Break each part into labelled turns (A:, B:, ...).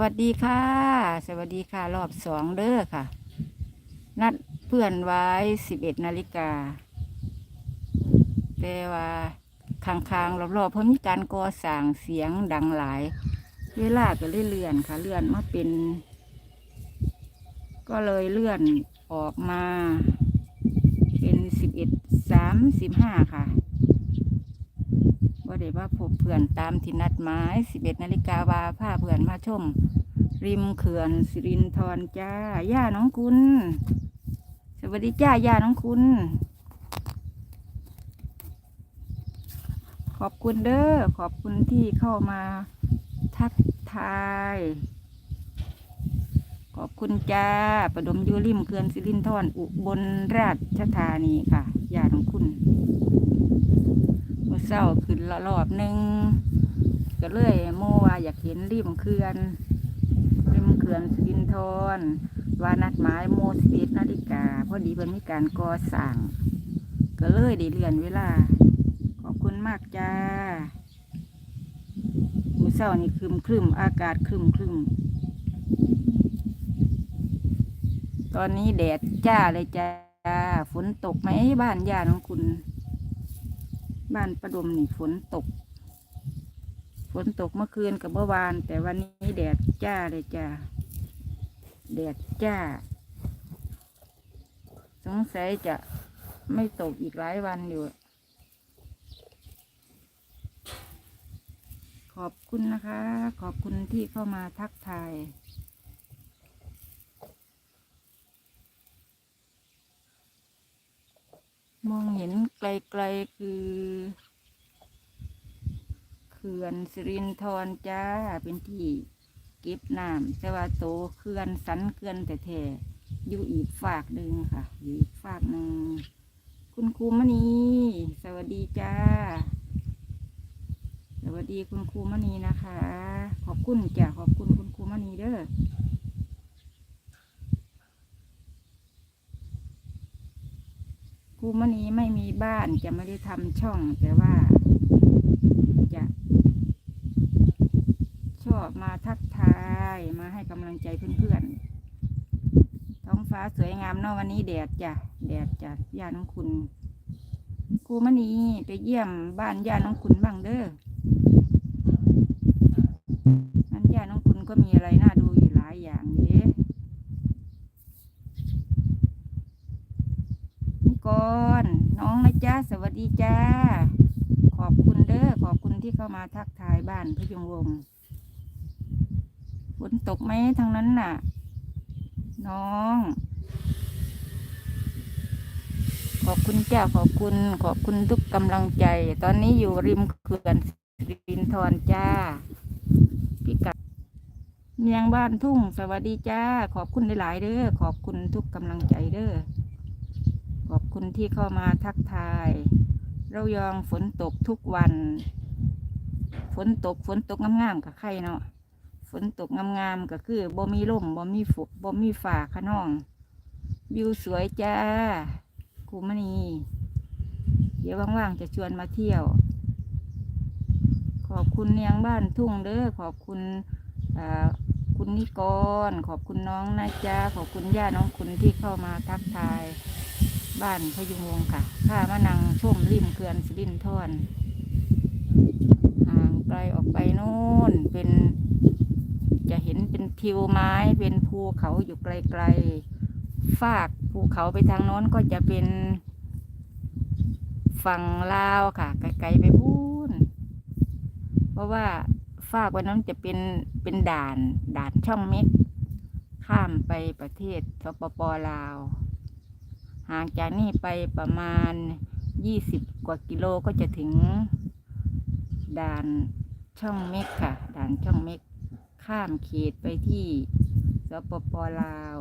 A: วัสดีค่ะ สวัสดีค่ะ รอบสองเด้อค่ะ นัดเพื่อนไว้สิบเอ็ดนาฬิกาแต่ว่าคางๆรอบๆเพิ่มมีการก่อสร้างเสียงดังหลาย เวลาก็เลื่อนค่ะ เลื่อนมาเป็น ก็เลยเลื่อนออกมา เป็นสิบเอ็ดสามสิบห้าค่ะ ว่าเดี๋ยวว่าพบเพื่อนตามที่นัดหมายสิบเอ็ดนาฬิกาว่าพาเพื่อนมาชม ริมเขื่อนสิรินทรจ้า ย่าน้องคุณ สวัสดีจ้า ย่าน้องคุณ ขอบคุณเด้อ ขอบคุณที่เข้ามาทักทาย ขอบคุณจ้า ประดมยูริมเขื่อนสิรินทรอุบลราชธานีค่ะ ย่าน้องคุณ เศร้าขึ้นละรอบหนึ่งก็เลยโมว่าอยากเห็นริมเขื่อนริมเขื่อนสิรินทรว่านัดหมายโมสิบเอ็ดนาฬิกาพอดีเพิ่นมีการก่อสร้างก็เลยได้เลื่อนเวลา ขอบคุณมากจ้ามือเช้านี่ครึมครึมอากาศครึมครึมตอนนี้แดดจ้าเลยจ้าฝนตกไหมบ้านย่าน้องคุณ บ้านประดมนี่ฝนตก ฝนตกเมื่อคืนกับเมื่อวาน แต่วันนี้แดดจ้าเลยจ้าแดดจ้า สงสัยจะไม่ตกอีกหลายวันอยู่ ขอบคุณนะคะ ขอบคุณที่เข้ามาทักทาย มองเห็นไกลๆคือ เขื่อนสิรินทรจ้าเป็นที่เก็บน้ำแต่ว่าโตเขื่อนสันเขื่อนแต่แท้อยู่อีกฝากหนึ่งค่ะ อยู่อีกฝากหนึ่งคุณครูมณีสวัสดีจ้า สวัสดีคุณครูมณีนะคะ ขอบคุณจ้ะขอบคุณคุณครูมณีเด้อครูมณี ไม่มีบ้านจะไม่ได้ทำช่อง แต่ว่า จะ ชอบมาทักทายมาให้กำลังใจเพื่อนๆท้องฟ้าสวยงามเนอะวันนี้แดดจ้ะแดดจ้ะย่าน้องคุณครูมณีไปเยี่ยมบ้านย่าน้องคุณบ้างเด้อนั่นย่าน้องคุณก็มีอะไรน่าดูอยู่หลายอย่างเด้ก่อน น้องนะจ้าสวัสดีจ้า ขอบคุณเด้อขอบคุณที่เข้ามาทักทายบ้านพยุงวงศ์ฝนตกไหมทางนั้นน่ะ น้อง ขอบคุณจ้าขอบคุณขอบคุณทุกกำลังใจ ตอนนี้อยู่ริมเขื่อนสิรินทรจ้าพี่กัดเมียงบ้านทุ่ง สวัสดีจ้า ขอบคุณหลายๆเด้อขอบคุณทุกกำลังใจเด้อ คุณที่เข้ามาทักทาย เรายองฝนตกทุกวัน ฝนตกฝนตกงามๆกับใครเนาะฝนตกงามๆก็คือบ่มีลมบ่มีฝนบ่มีฝ่าขะน้องวิวสวยจ้าครูมณีเดี๋ยวว่างๆจะชวนมาเที่ยว ขอบคุณเนียงบ้านทุ่งเด้อขอบคุณคุณนิกร ขอบคุณน้องนะจ๊ะขอบคุณย่าน้องคุณที่เข้ามาทักทาย บ้านพยุงวงค่ะข้ามานั่งชมริมเขื่อนสิรินทรห่างไกลออกไปโน่นเป็นจะเห็นเป็นทิวไม้เป็นภูเขาอยู่ไกลๆฝากภูเขาไปทางโน้นก็จะเป็นฝั่งลาวค่ะ ไกลๆไปพูนเพราะว่าฝากวันนั้นจะเป็นเป็นด่านด่านช่องเม็กข้ามไปประเทศสปปลาว ห่างจากนี่ไปประมาณยี่สิบกว่ากิโลก็จะถึง ด่านช่องเม็กค่ะ ด่านช่องเม็กข้ามเขตไปที่สปปลาว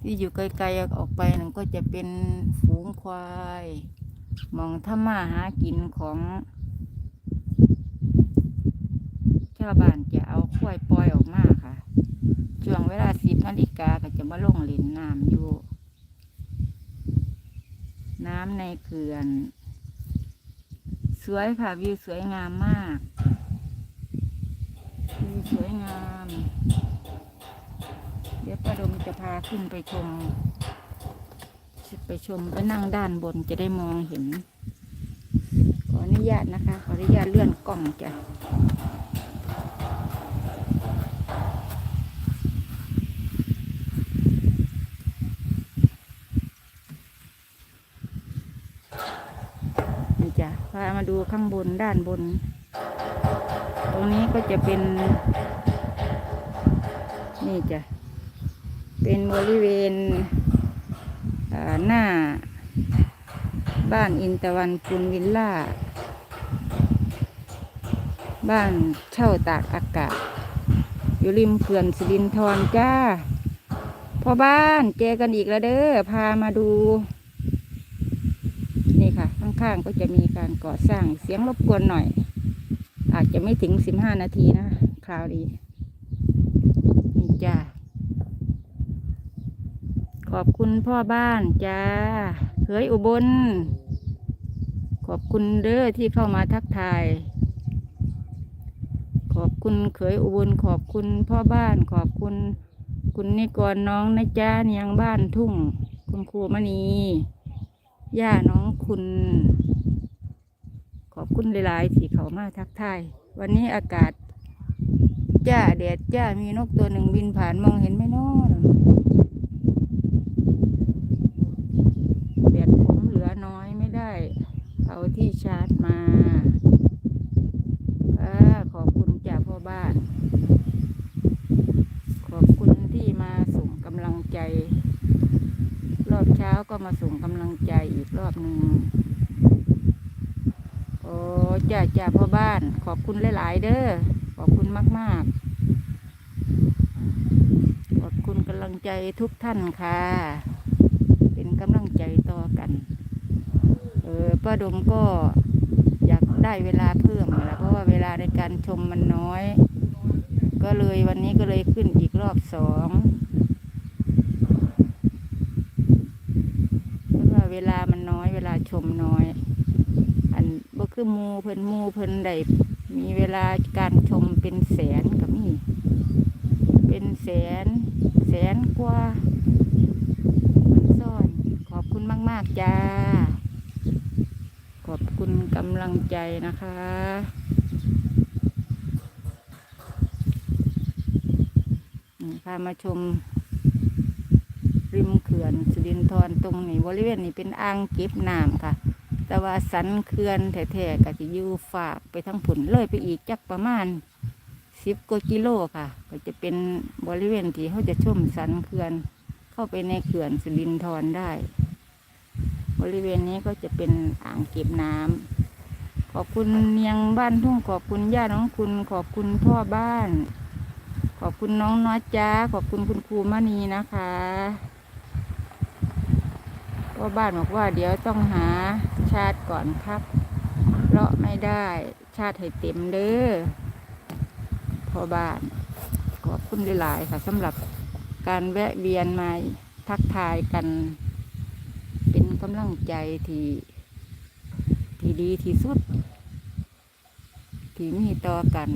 A: ที่อยู่ไกลๆออกไปนั่นก็จะเป็นฝูงควาย มองถ้ามาหากินของ ชาวบ้านจะเอาควยปล่อยออกมาค่ะ ช่วงเวลาสิบนาฬิกาก็จะมาลงเล่นน้ำอยู่ น้ำในเขื่อน สวยค่ะวิวสวยงามมากวิวสวยงาม เดี๋ยวป้าดมจะพาขึ้นไปชมไปชมไปนั่งด้านบนจะได้มองเห็น ขออนุญาตนะคะ ขออนุญาตเลื่อนกล้องจ้ะ นี่จ้ะพามาดู ข้างบนด้านบน ตรงนี้ก็จะเป็น นี่จ้ะ เป็นบริเวณหน้า บ้านอินตะวันปุนวิลล่า บ้านเช่าตากอากาศ อยู่ริมเขื่อนสิรินทรจ้าพ่อบ้านเจอกันอีกแล้วเด้อ พามาดู ข้างๆก็จะมีการก่อสร้างเสียงรบกวนหน่อย อาจจะไม่ถึงสิบห้านาทีนะคราวดีนี่จ้าขอบคุณพ่อบ้านจ้าเฮ้ยอุบล ขอบคุณเด้อที่เข้ามาทักทาย ขอบคุณเขยอุบลขอบคุณพ่อบ้าน ขอบคุณคุณนิกรน้องนะจ้าเนียงบ้านทุ่ง คุณครูมณี ย่าน้องคุณ ขอบคุณหลายๆที่เขามาทักทาย วันนี้อากาศจ้าแดดจ้ามีนกตัวหนึ่งบินผ่านมองเห็นไหมน้อแบตผมเหลือน้อยไม่ได้ เอาที่ชาร์จมาอ่าขอบคุณจ้าพ่อบ้าน ขอบคุณที่มาส่งกำลังใจ รอบเช้า ก็มาส่งกำลังใจอีกรอบหนึ่งโอ้จ้าจ้าพ่อบ้าน ขอบคุณหลาย ๆ เด้อขอบคุณมาก ๆ ขอบคุณกำลังใจทุกท่านค่ะ เป็นกำลังใจต่อกัน เออป้าดมก็อยากได้เวลาเพิ่มแหละเพราะว่าเวลาในการชมมันน้อย ก็เลยวันนี้ก็เลยขึ้นอีกรอบสอง เพราะว่าเวลามันน้อย เวลาชม น้อย อันบ่คือมูเพิ่นมูเพิ่นได้มีเวลาการชมเป็นแสนก็มีเป็นแสน แสนกว่าซ่อน ขอบคุณมาก ๆ จ้า ขอบคุณกำลังใจนะคะพามาชม ริมเขื่อนสุรินทรตรงนี้บริเวณนี้เป็นอ่างเก็บน้ำค่ะ แต่ว่าสันเขื่อนแท้ๆก็จะอยู่ฝากไปทั้งผุนเลยไปอีกจักประมาณสิบกว่ากิโลค่ะ ก็จะเป็นบริเวณที่เขาจะชมสันเขื่อน เข้าไปในเขื่อนสุรินทรได้ บริเวณนี้ก็จะเป็นอ่างเก็บน้ำขอบคุณเนียงบ้านทุ่งขอบคุณย่าน้องคุณขอบคุณพ่อบ้านขอบคุณน้องน้อยจ้า ขอบคุณคุณครูมณีนะคะ พ่อบ้านบอกว่าเดี๋ยวต้องหาชาติก่อนครับเพราะไม่ได้ชาติให้เต็มเด้อพอบ้านขอบคุณหลายๆค่ะสำหรับการแวะเวียนมาทักทายกัน เป็นกำลังใจที่ที่ดีที่สุด ที่มีต่อกัน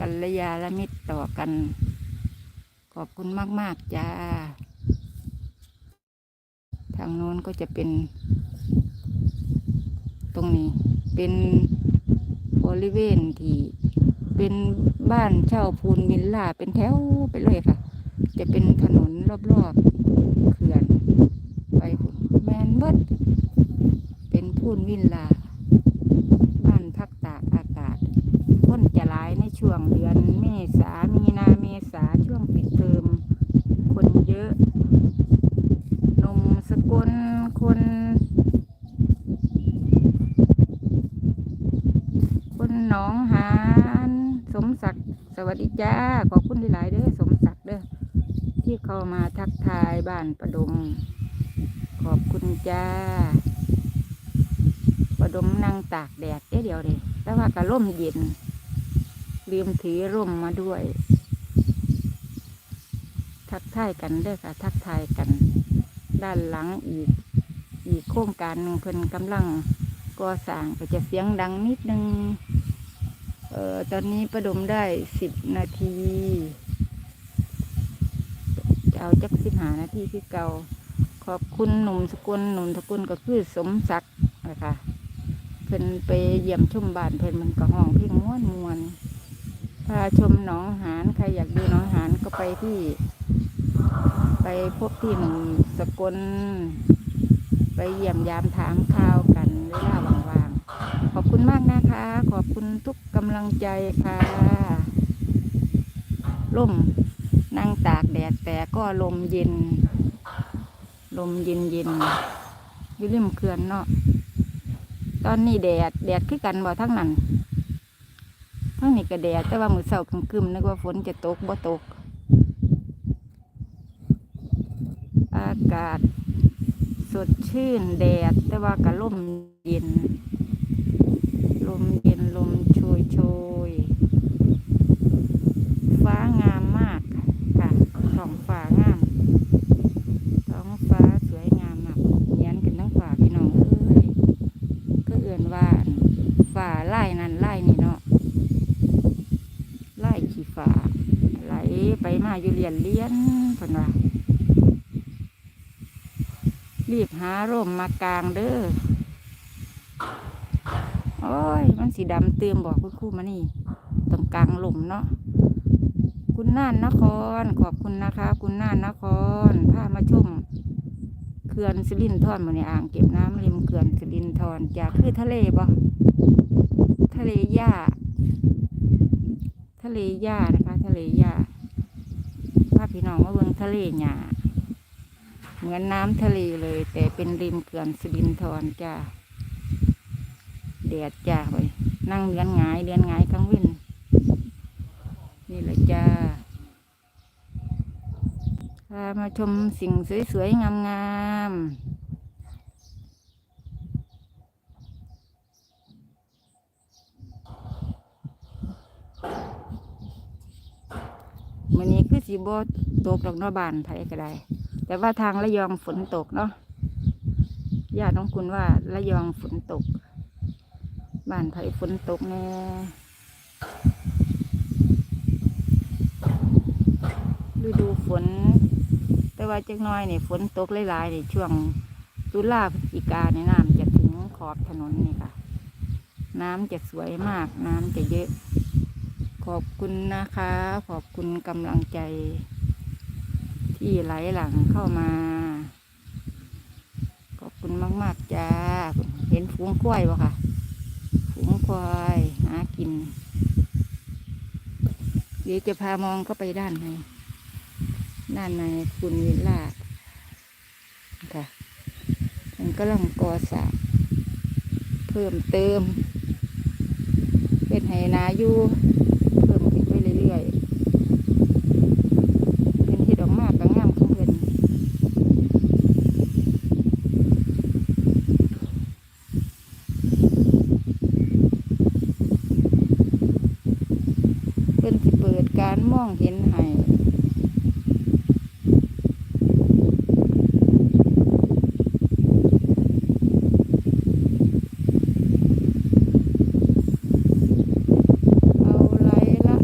A: กัลยาณมิตรต่อกัน ขอบคุณมาก ๆ จ้า ทางโน้นก็จะเป็น ตรงนี้ เป็นบริเวณที่เป็นบ้านเช่าพูนวิลล่าเป็นแถวไปเลยค่ะ จะเป็นถนนรอบๆเขื่อน ไปแมนเบิดเป็นพูนวิลล่าบ้านพักตากอากาศคนจะหลายในช่วงเดือนเมษามีนาเมษาช่วงปิดเทอมคนเยอะ นมสกุลคน ค นหนองหานสมศักดิ์สวัสดีจ้าขอบคุณหลาย ๆ เด้อสมศักดิ์เด้อที่เข้ามาทักทายบ้านประดมขอบคุณจ้า ประดมนั่งตากแดดเด้อเดียวเลยแต่ว่าก็ร่มเย็นลืมถือร่มมาด้วย ทักทายกันเด้อค่ะ ทักทายกัน ด้านหลังอีก อีกโครงการหนึ่งเพิ่นกำลังก่อสร้างก็จะเสียงดังนิดนึง เอ่อตอนนี้ประดมได้สิบนาทีจะเอาจักสิบหานาทีคือเก่า ขอบคุณหนุ่มสกุลหนุ่มสกุลก็คือสมศักดิ์นะคะเพิ่นไปเยี่ยมชมบ้านเพิ่นมันก็ห้องเพียงม้วนมวนพาชมหนองหานใครอยากดูหนองหานก็ไปที่ ไปพบที่หนุ่มสกุลไปเยี่ยมยามถามข่าวกันเวลาว่างๆขอบคุณมากนะ ขอบคุณทุกกำลังใจค่ะร่มนั่งตากแดดแต่ก็ลมเย็น ลมเย็นเย็นอยู่ริมเขื่อนเนาะตอนนี้แดดแดดคือกันบ่ทั้งนั้นทั้งนี้ก็แดดแต่ว่ามือเสาคึมคึมๆนึกว่าฝนจะตกบ่ตก อากาศสดชื่นแดดแต่ว่าก็ลมเย็น ลมเย็นลมโชยโชยฟ้างามมากค่ะท้องฟ้างามท้องฟ้าสวยงามมากเนียนกันทั้งฝ่าพี่น้องเอ้ยก็เอื่นว่าฝ่าไล่นั่นไล่นี่เนาะไล่ขี้ฝ่าไหลไปมาอยู่เรียนเลี้ยนเพิ่นว่ารีบหาร่มมากางเด้อโอ้ย มัน สีดำเติมบอกคุณครูมานี่ตรงกลางหลุมเนาะคุณน่านนคร ขอบคุณนะคะ คุณน่านนครพามาชมเขื่อนสิรินทรมาในอ่างเก็บน้ำริมเขื่อนสิรินทรจากคือทะเลบ่ทะเลหญ้า ทะเลหญ้านะคะ ทะเลหญ้าพาพี่น้องมาเบิ่งทะเลหญ้าเหมือนน้ำทะเลเลย แต่เป็นริมเขื่อนสิรินทรจ้า แดดจ้าไปนั่งเดือนงายเดือนงายกลางวินนี่แหละจ้าพามาชมสิ่งสวยๆ งามๆวันนี้คือสีโบตกดอกนอบานไผก็ได้ แต่ว่าทางระยองฝนตกเนาะญาติน้องคุณว่าระยองฝนตก บ้านไผฝนตกแน่ฤดูฝน แต่ว่าจักน้อยนี่ฝนตกหลายๆในช่วงตุลาพฤศจิกาในน้ำจะถึงขอบถนนนี่ค่ะ น้ำจะสวยมาก น้ำจะเยอะ ขอบคุณนะคะ ขอบคุณกำลังใจ ที่ไหลหลังเข้ามา ขอบคุณมาก ๆ จ้า เห็นฝูงกล้วยบ่ค่ะ ควายหากิน เดี๋ยวจะพามองเข้าไปด้านในด้านในคุณวิลาค่ะมันก็ลังก่อสร้างเพิ่มเติม เป็นไหนาอยู่เพิ่มขึ้นไปเรื่อยๆ เป็นที่ดอกมากกับงามของเพิ่นเพิ่นสิเปิดการมองเห็นให้ เอาไรละ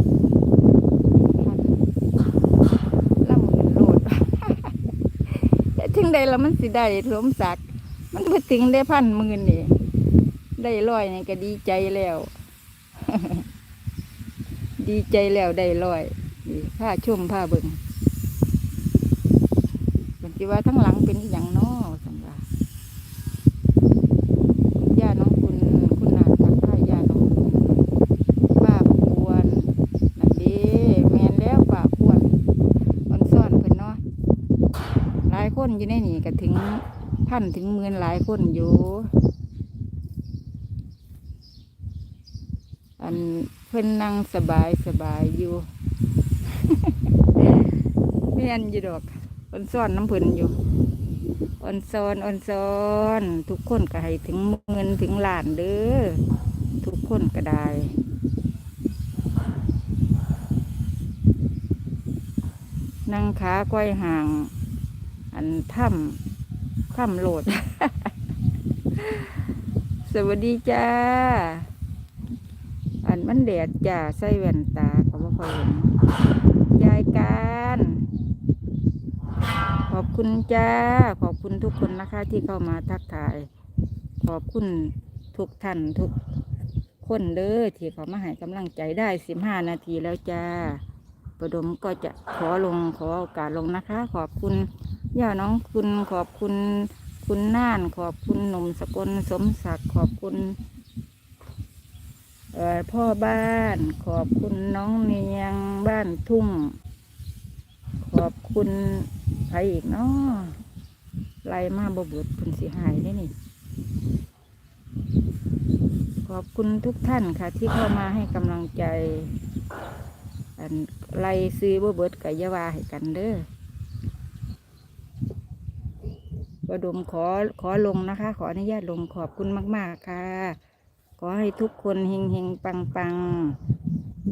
A: พันละหมื่นโลด แล้วมันสิได้สมศักดิ์มันไปถึงได้พันหมื่นนี่ได้ร้อยนี่ก็ดีใจแล้ว ดีใจแล้วได้ร้อยผ้าชุ่มผ้าเบิ่งเป็นที่ว่าทั้งหลังเป็นอย่างน้อสังว่าคุณย่าน้องคุณคุณนานกับข้าย่าน้องคุณ ป้าควรนั่นเดีแมนแล้วป้าควรมันซ่อนเพิ่นเนาะหลาย คนอยู่ในนี่ก็ถึงพันถึงหมื่นหลายคนอยู่ อันเพิ่อนนั่งสบายสบายอยู่แม่นอยู่ดอกอ่อนซ่อนน้ำเพิ่นอยู่อ่อนซ้อนอ่อนซ้อน ทุกคนก็ให้ถึงหมื่นถึงหลานเด้อทุกคนก็ได้นั่งขาก้อยห่าง อันถ้ำถ้ำโหลด สวัสดีจ้า อันมันแดดจ้าใส่แว่นตาก็บ่ค่อยเห็นยายการ ขอบคุณจ้า ขอบคุณทุกคนนะคะ ที่เข้ามาทักทาย ขอบคุณทุกท่านทุกคนเด้อที่เขามาให้กำลังใจได้สิบห้านาทีแล้วจ้าประดมก็จะขอลงขอโอกาสลงนะคะ ขอบคุณ ย่าน้องคุณขอบคุณคุณน่าน ขอบคุณหนุ่มสกลสมศักดิ์ขอบคุณเอ่อพ่อบ้าน ขอบคุณน้องเนียงบ้านทุ่ง ขอบคุณใครอีกเนาะไล่มาบบุดคุณสีหายได้นี่ ขอบคุณทุกท่านค่ะ ที่เข้ามาให้กำลังใจ อันไล่ซื้อบเบิดกับยาวาให้กันเด้อ ประดมขอขอลงนะคะ ขออนุญาตลงขอบคุณมาก ๆ ค่ะ ขอให้ทุกคนเฮงเฮงปังปัง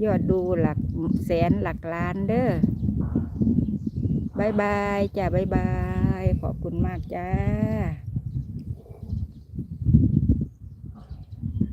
A: ยอดดูหลักแสนหลักล้านเด้อบายบายจ้าบายบาย ขอบคุณมากจ้า